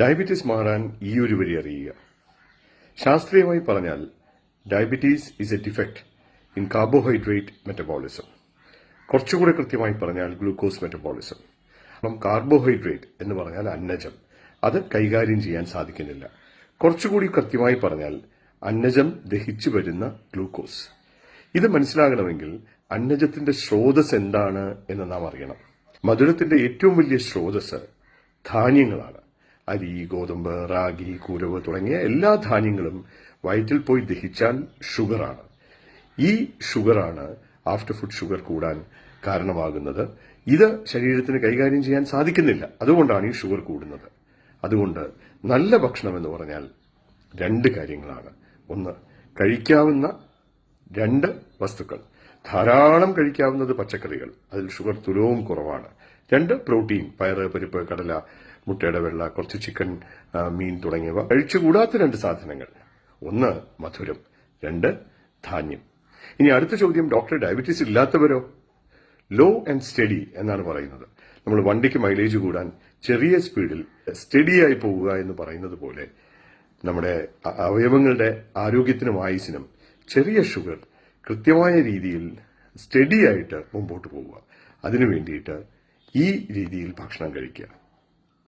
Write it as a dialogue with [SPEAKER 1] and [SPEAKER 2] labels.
[SPEAKER 1] Diabetes മാറാൻ ഈ ഒരു വഴി അറിയുക. ശാസ്ത്രീയമായി പറഞ്ഞാൽ diabetes is a defect in carbohydrate metabolism കുറച്ചുകൂടെ കൃത്യമായി പറഞ്ഞാൽ ഗ്ലൂക്കോസ് മെറ്റബോളിസം അപ്പം കാർബോഹൈഡ്രേറ്റ് എന്ന് പറഞ്ഞാൽ അന്നജം. അത് കൈകാര്യം ചെയ്യാൻ സാധിക്കുന്നില്ല. കുറച്ചുകൂടി കൃത്യമായി പറഞ്ഞാൽ അന്നജം ദഹിച്ചു വരുന്ന ഗ്ലൂക്കോസ്. ഇത് മനസ്സിലാകണമെങ്കിൽ അന്നജത്തിന്റെ സ്രോതസ് എന്താണ് എന്ന് നാം അറിയണം. മധുരത്തിന്റെ ഏറ്റവും വലിയ സ്രോതസ് ധാന്യങ്ങളാണ്. അരി ഗോതമ്പ് റാഗി കൂരവ് തുടങ്ങിയ എല്ലാ ധാന്യങ്ങളും വയറ്റിൽ പോയി ദഹിച്ചാൽ ഷുഗറാണ്. ഈ ഷുഗറാണ് ആഫ്റ്റർ ഫുഡ് ഷുഗർ കൂടാൻ കാരണമാകുന്നത്. ഇത് ശരീരത്തിന് കൈകാര്യം ചെയ്യാൻ സാധിക്കുന്നില്ല. അതുകൊണ്ടാണ് ഈ ഷുഗർ കൂടുന്നത്. അതുകൊണ്ട് നല്ല ഭക്ഷണം എന്ന് പറഞ്ഞാൽ രണ്ട് കാര്യങ്ങളാണ്. ഒന്ന് കഴിക്കാവുന്ന രണ്ട് വസ്തുക്കൾ. ധാരാളം കഴിക്കാവുന്നത് പച്ചക്കറികൾ. അതിൽ ഷുഗർ തുലവും കുറവാണ്. രണ്ട് പ്രോട്ടീൻ പയർ പരിപ്പ് കടല മുട്ടയുടെ വെള്ള കുറച്ച് ചിക്കൻ മീൻ തുടങ്ങിയവ. കഴിച്ചുകൂടാത്ത രണ്ട് സാധനങ്ങൾ. ഒന്ന് മധുരം. രണ്ട് ധാന്യം. ഇനി അടുത്ത ചോദ്യം ഡോക്ടർ ഡയബറ്റീസ് ഇല്ലാത്തവരോ? ലോ ആൻഡ് സ്റ്റഡി എന്നാണ് പറയുന്നത്. നമ്മൾ വണ്ടിക്ക് മൈലേജ് കൂടാൻ ചെറിയ സ്പീഡിൽ സ്റ്റഡിയായി പോവുക എന്ന് പറയുന്നത് പോലെ നമ്മുടെ അവയവങ്ങളുടെ ആരോഗ്യത്തിനും ആയുസിനും ചെറിയ ഷുഗർ കൃത്യമായ രീതിയിൽ സ്റ്റഡി ആയിട്ട് മുമ്പോട്ട് പോവുക. അതിനു വേണ്ടിയിട്ട് ഈ രീതിയിൽ ഭക്ഷണം കഴിക്കുക.